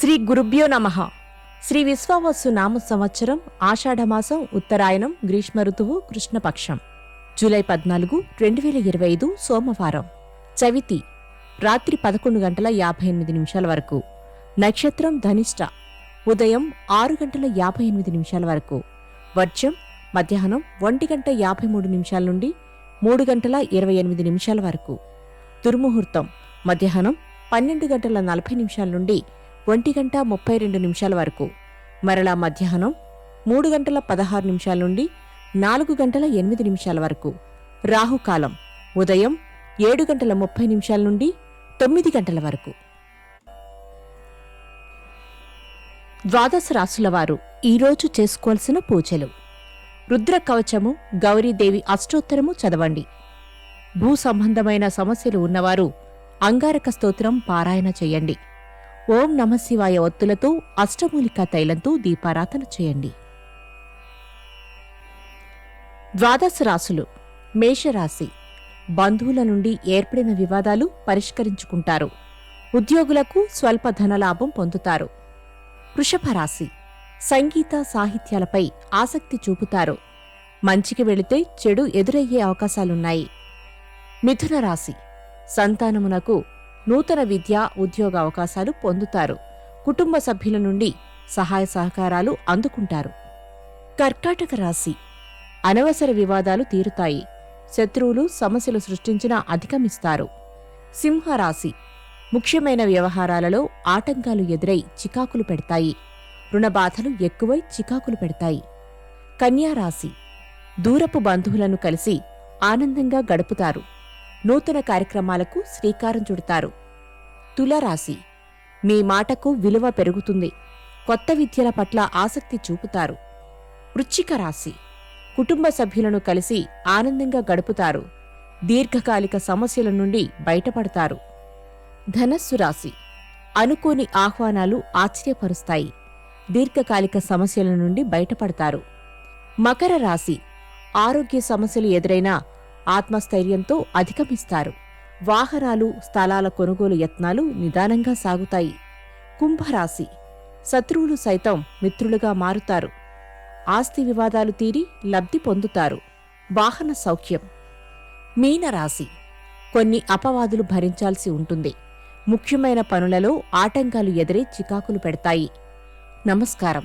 శ్రీ గురుభ్యో నమ. శ్రీ విశ్వావస్సు నామ సంవత్సరం ఆషాఢమాసం ఉత్తరాయణం గ్రీష్మ ఋతువు కృష్ణపక్షం. జూలై పద్నాలుగు రెండు వేల ఇరవై ఐదు సోమవారం. చవితి రాత్రి పదకొండు గంటల యాభై ఎనిమిది నిమిషాల వరకు. నక్షత్రం ధనిష్ట. ఉదయం ఆరు గంటల యాభై ఎనిమిది నిమిషాల వరకు. వర్షం మధ్యాహ్నం ఒంటి గంట యాభై మూడు నిమిషాల నుండి మూడు గంటల ఇరవై ఎనిమిది నిమిషాల వరకు. దుర్ముహూర్తం మధ్యాహ్నం పన్నెండు గంటల నలభై నిమిషాల నుండి ఒంటి గంట ముప్పై రెండు నిమిషాల వరకు. మరలా మధ్యాహ్నం మూడు గంటల పదహారు నిమిషాల నుండి నాలుగు గంటల ఎనిమిది నిమిషాల వరకు. రాహుకాలం ఉదయం ఏడు గంటల ముప్పై నిమిషాల నుండి తొమ్మిది గంటల వరకు. ద్వాదశ రాసుల వారు ఈరోజు చేసుకోవాల్సిన పూజలు. రుద్ర కవచము గౌరీదేవి అష్టోత్తరము చదవండి. భూ సంబంధమైన సమస్యలు ఉన్నవారు అంగారక స్తోత్రం పారాయణ చేయండి. ఓం నమశివాయ ఒత్తులతో అష్టమూలికా తైలంతో దీపారాధన చేయండి. ద్వాదశ రాసులు మేషరాశి బంధువుల నుండి ఏర్పడిన వివాదాలు పరిష్కరించుకుంటారు. ఉద్యోగులకు స్వల్ప ధనలాభం పొందుతారు. వృషభ రాశి సంగీత సాహిత్యాలపై ఆసక్తి చూపుతారు. మంచికి వెళితే చెడు ఎదురయ్యే అవకాశాలున్నాయి. మిథున రాశి సంతానమునకు నూతన విద్య ఉద్యోగ అవకాశాలు పొందుతారు. కుటుంబ సభ్యుల నుండి సహాయ సహకారాలు అందుకుంటారు. కర్కాటక రాశి. అనవసర వివాదాలు తీరుతాయి. శత్రువులు సమస్యలు సృష్టించినా అధిగమిస్తారు. సింహరాశి. ముఖ్యమైన వ్యవహారాలలో ఆటంకాలు ఎదురై చికాకులు పెడతాయి. రుణబాధలు ఎక్కువై చికాకులు పెడతాయి. కన్యారాశి. దూరపు బంధువులను కలిసి ఆనందంగా గడుపుతారు. నూతన కార్యక్రమాలకు శ్రీకారం చుడతారు. తులరాశి మీ మాటకు విలువ పెరుగుతుంది. కొత్త విద్యల పట్ల ఆసక్తి చూపుతారు. వృచ్చిక రాశి కుటుంబ సభ్యులను కలిసి ఆనందంగా గడుపుతారు. దీర్ఘకాలిక సమస్యల నుండి బయటపడతారు. ధనస్సు రాశి అనుకోని ఆహ్వానాలు ఆశ్చర్యపరుస్తాయి. దీర్ఘకాలిక సమస్యల నుండి బయటపడతారు. మకర రాశి ఆరోగ్య సమస్యలు ఎదురైనా ఆత్మస్థైర్యంతో అధిగమిస్తారు. వాహనాలు స్థలాల కొనుగోలు యత్నాలు నిదానంగా సాగుతాయి. కుంభరాశి. శత్రువులు సైతం మిత్రులుగా మారుతారు. ఆస్తి వివాదాలు తీరి లబ్ధి పొందుతారు. వాహన సౌఖ్యం. మీనరాశి. కొన్ని అపవాదులు భరించాల్సి ఉంటుంది. ముఖ్యమైన పనులలో ఆటంకాలు ఎదురై చికాకులు పెడతాయి. నమస్కారం.